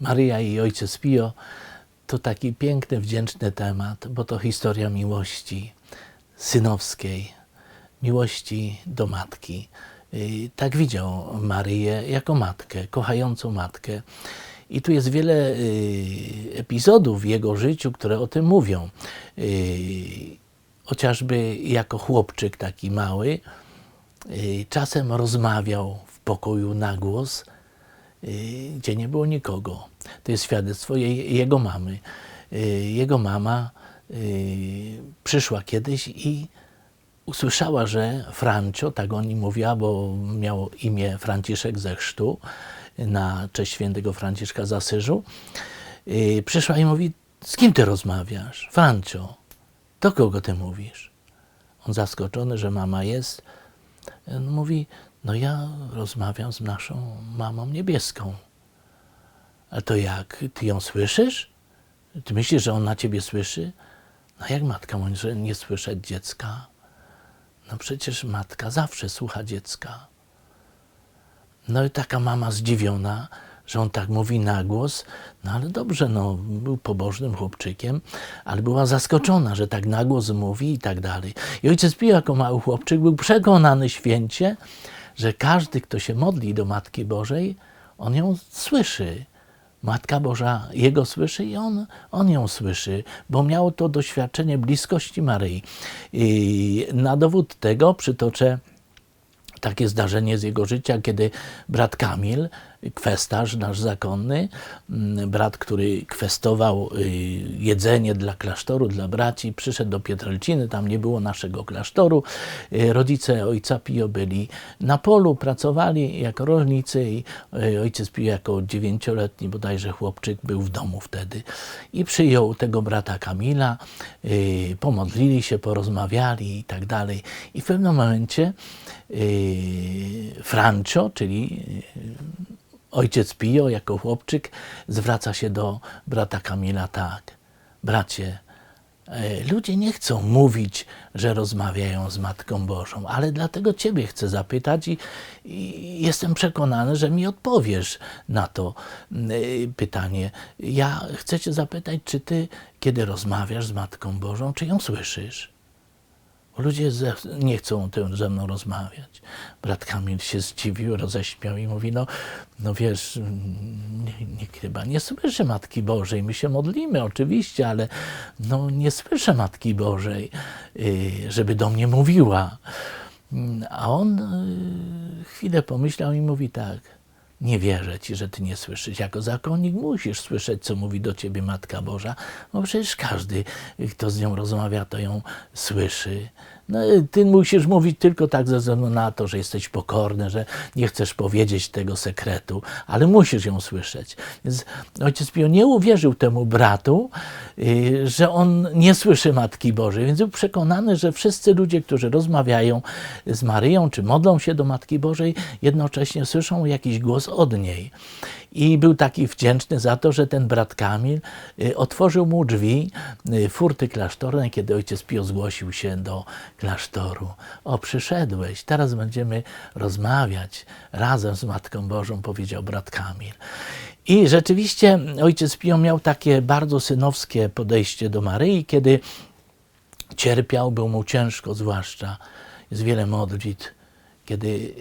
Maryja i Ojciec Pio to taki piękny, wdzięczny temat, bo to historia miłości synowskiej, miłości do matki. Y, Tak widział Maryję jako matkę, kochającą matkę. I tu jest wiele y, epizodów w jego życiu, które o tym mówią. Y, Chociażby jako chłopczyk taki mały, czasem rozmawiał w pokoju na głos, gdzie nie było nikogo. To jest świadectwo jej, jego mamy. Y, Jego mama y, przyszła kiedyś i usłyszała, że Francio, tak o nim mówiła, bo miał imię Franciszek ze chrztu na cześć świętego Franciszka z Asyżu, y, przyszła i mówi, z kim ty rozmawiasz? Francio, do kogo ty mówisz? On zaskoczony, że mama jest, y, mówi, no ja rozmawiam z naszą mamą niebieską. A to jak? Ty ją słyszysz? Ty myślisz, że on na ciebie słyszy? No jak matka może nie słyszeć dziecka? No przecież matka zawsze słucha dziecka. No i taka mama zdziwiona, że on tak mówi na głos, no ale dobrze, no był pobożnym chłopczykiem, ale była zaskoczona, że tak na głos mówi i tak dalej. I ojciec Pio jako mały chłopczyk był przekonany święcie, że każdy, kto się modli do Matki Bożej, on ją słyszy. Matka Boża jego słyszy i on, on ją słyszy, bo miał to doświadczenie bliskości Maryi. I na dowód tego przytoczę takie zdarzenie z jego życia, kiedy brat Kamil, kwestarz nasz zakonny, mm, brat, który kwestował y, jedzenie dla klasztoru, dla braci, przyszedł do Pietrelciny, tam nie było naszego klasztoru. Y, Rodzice ojca Pio byli na polu, pracowali jako rolnicy i y, ojciec Pio jako dziewięcioletni bodajże chłopczyk był w domu wtedy i przyjął tego brata Kamila, pomodlili się, porozmawiali i tak dalej. I w pewnym momencie Francio, czyli ojciec Pio jako chłopczyk zwraca się do brata Kamila tak. Bracie, e, ludzie nie chcą mówić, że rozmawiają z Matką Bożą, ale dlatego Ciebie chcę zapytać i, i jestem przekonany, że mi odpowiesz na to y, pytanie. Ja chcę Cię zapytać, czy Ty, kiedy rozmawiasz z Matką Bożą, czy ją słyszysz? Ludzie nie chcą tym ze mną rozmawiać. Brat Kamil się zdziwił, roześmiał i mówi, no, no wiesz, mm, nikt chyba nie słyszy Matki Bożej. My się modlimy oczywiście, ale no, nie słyszę Matki Bożej, y, żeby do mnie mówiła. Mm, A on y, chwilę pomyślał i mówi tak, nie wierzę ci, że ty nie słyszysz. Jako zakonnik musisz słyszeć, co mówi do ciebie Matka Boża, bo przecież każdy, kto z nią rozmawia, to ją słyszy. No, ty musisz mówić tylko tak ze względu na to, że jesteś pokorny, że nie chcesz powiedzieć tego sekretu, ale musisz ją słyszeć. Więc ojciec Pio nie uwierzył temu bratu, y, że on nie słyszy Matki Bożej, więc był przekonany, że wszyscy ludzie, którzy rozmawiają z Maryją, czy modlą się do Matki Bożej, jednocześnie słyszą jakiś głos od niej. I był taki wdzięczny za to, że ten brat Kamil y, otworzył mu drzwi y, furty klasztornej, kiedy ojciec Pio zgłosił się do klasztoru. O, przyszedłeś, teraz będziemy rozmawiać razem z Matką Bożą, powiedział brat Kamil. I rzeczywiście ojciec Pio miał takie bardzo synowskie podejście do Maryi, kiedy cierpiał, było mu ciężko, zwłaszcza jest wiele modlitw, kiedy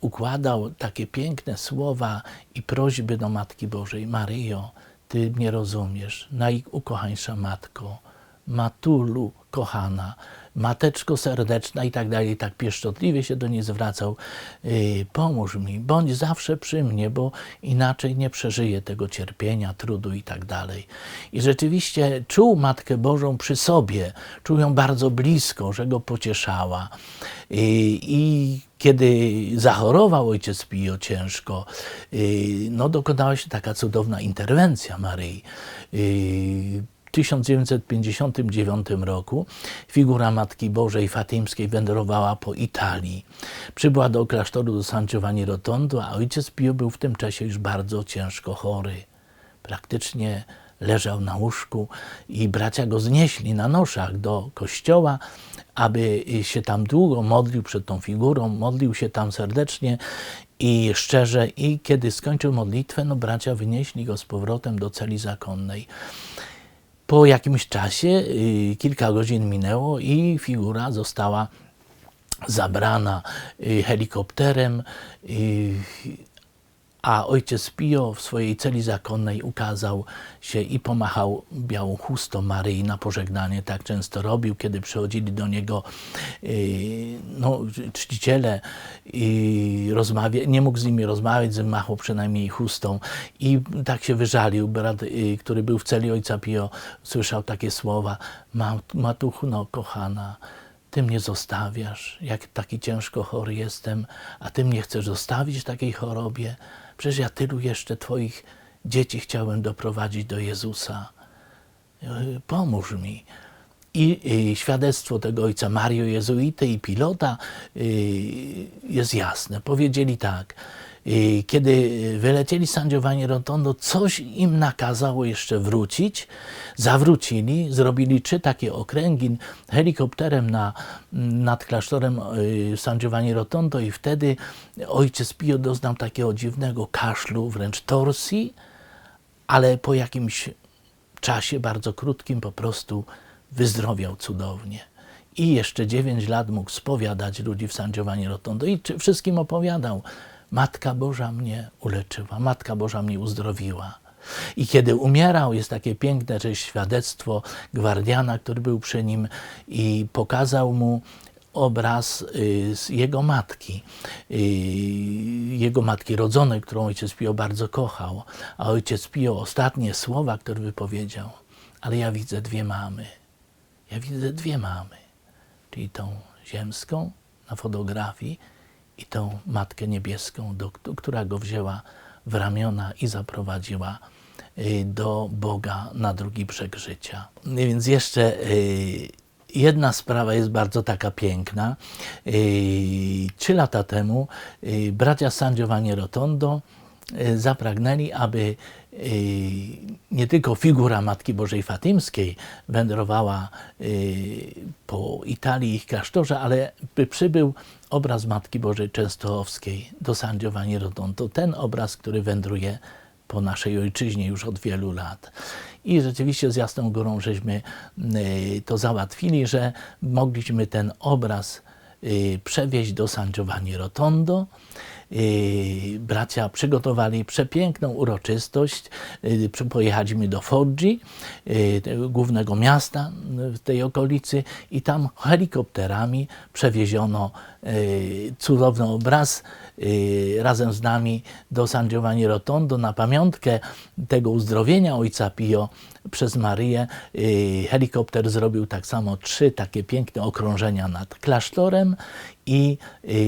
układał takie piękne słowa i prośby do Matki Bożej. Maryjo, Ty mnie rozumiesz, najukochańsza Matko, Matulu kochana, Mateczko serdeczna i tak dalej, tak pieszczotliwie się do niej zwracał. Yy, pomóż mi, bądź zawsze przy mnie, bo inaczej nie przeżyję tego cierpienia, trudu i tak dalej. I rzeczywiście czuł Matkę Bożą przy sobie, czuł ją bardzo blisko, że go pocieszała. Yy, I kiedy zachorował ojciec Pio ciężko, yy, no dokonała się taka cudowna interwencja Maryi. 1959 roku figura Matki Bożej Fatymskiej wędrowała po Italii. Przybyła do klasztoru do San Giovanni Rotondo, a ojciec Pio był w tym czasie już bardzo ciężko chory. Praktycznie leżał na łóżku i bracia go znieśli na noszach do kościoła, aby się tam długo modlił przed tą figurą, modlił się tam serdecznie i szczerze i kiedy skończył modlitwę, no bracia wynieśli go z powrotem do celi zakonnej. Po jakimś czasie, y, kilka godzin minęło i figura została zabrana y, helikopterem, y, a ojciec Pio w swojej celi zakonnej ukazał się i pomachał białą chustą Maryi na pożegnanie. Tak często robił, kiedy przychodzili do niego no, czciciele i rozmawia, nie mógł z nimi rozmawiać, z przynajmniej chustą i tak się wyżalił. Brat, który był w celi ojca Pio, słyszał takie słowa, Matuchno kochana, ty mnie zostawiasz, jak taki ciężko chory jestem, a Ty mnie chcesz zostawić takiej chorobie. Przecież ja tylu jeszcze Twoich dzieci chciałem doprowadzić do Jezusa. Pomóż mi. I, I, świadectwo tego ojca Mario Jezuity i pilota y, jest jasne. Powiedzieli tak, i kiedy wylecieli sędziowani Rotondo, coś im nakazało jeszcze wrócić. Zawrócili, zrobili trzy takie okręgi helikopterem na, nad klasztorem y, sędziowani Rotondo i wtedy ojciec Pio doznał takiego dziwnego kaszlu, wręcz torsji, ale po jakimś czasie, bardzo krótkim, po prostu wyzdrowiał cudownie. I jeszcze dziewięć lat mógł spowiadać ludzi w sędziowani Rotondo i wszystkim opowiadał Matka Boża mnie uleczyła, Matka Boża mnie uzdrowiła. I kiedy umierał, jest takie piękne że świadectwo gwardiana, który był przy nim i pokazał mu obraz y, jego matki, y, jego matki rodzonej, którą ojciec Pio bardzo kochał. A ojciec Pio ostatnie słowa, które wypowiedział, ale ja widzę dwie mamy. Ja widzę dwie mamy, czyli tą ziemską na fotografii i tą Matkę Niebieską, do, która go wzięła w ramiona i zaprowadziła y, do Boga na drugi brzeg życia. Więc jeszcze y, jedna sprawa jest bardzo taka piękna. Y, trzy lata temu bracia San Giovanni Rotondo zapragnęli, aby nie tylko figura Matki Bożej Fatymskiej wędrowała po Italii ich klasztorze, ale by przybył obraz Matki Bożej Częstochowskiej do San Giovanni Rotondo. Ten obraz, który wędruje po naszej ojczyźnie już od wielu lat. I rzeczywiście z Jasną Górą żeśmy to załatwili, że mogliśmy ten obraz przewieźć do San Giovanni Rotondo bracia przygotowali przepiękną uroczystość. Pojechaliśmy do Foggi, głównego miasta w tej okolicy i tam helikopterami przewieziono cudowny obraz razem z nami do San Giovanni Rotondo na pamiątkę tego uzdrowienia ojca Pio przez Maryję. Helikopter zrobił tak samo trzy takie piękne okrążenia nad klasztorem i,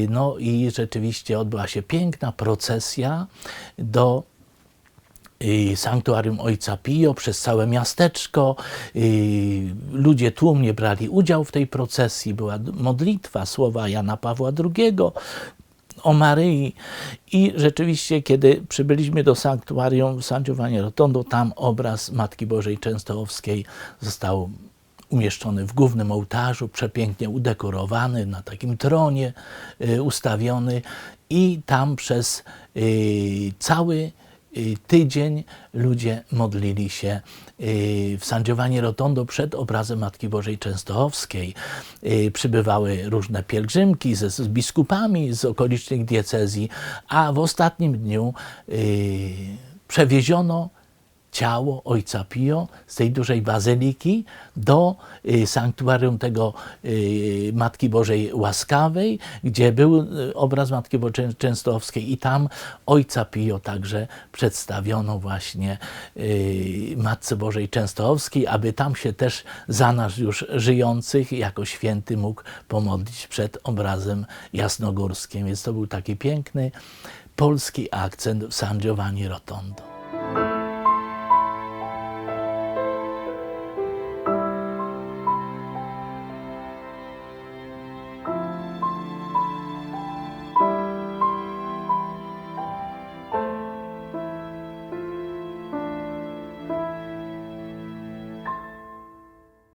no, i rzeczywiście odbyła się piękna procesja do sanktuarium Ojca Pio przez całe miasteczko. Ludzie tłumnie brali udział w tej procesji. Była modlitwa, słowa Jana Pawła II o Maryi. I rzeczywiście, kiedy przybyliśmy do sanktuarium w San Giovanni Rotondo, tam obraz Matki Bożej Częstochowskiej został umieszczony w głównym ołtarzu, przepięknie udekorowany, na takim tronie y, ustawiony i tam przez y, cały y, tydzień ludzie modlili się w Sandziowani Rotondo przed obrazem Matki Bożej Częstochowskiej. Przybywały różne pielgrzymki ze, z biskupami z okolicznych diecezji, a w ostatnim dniu przewieziono ciało ojca Pio z tej dużej bazyliki do y, sanktuarium tego y, Matki Bożej Łaskawej, gdzie był y, obraz Matki Bożej Częstochowskiej i tam ojca Pio także przedstawiono właśnie Matce Bożej Częstochowskiej, aby tam się też za nas już żyjących jako święty mógł pomodlić przed obrazem jasnogórskim. Więc to był taki piękny polski akcent w San Giovanni Rotondo.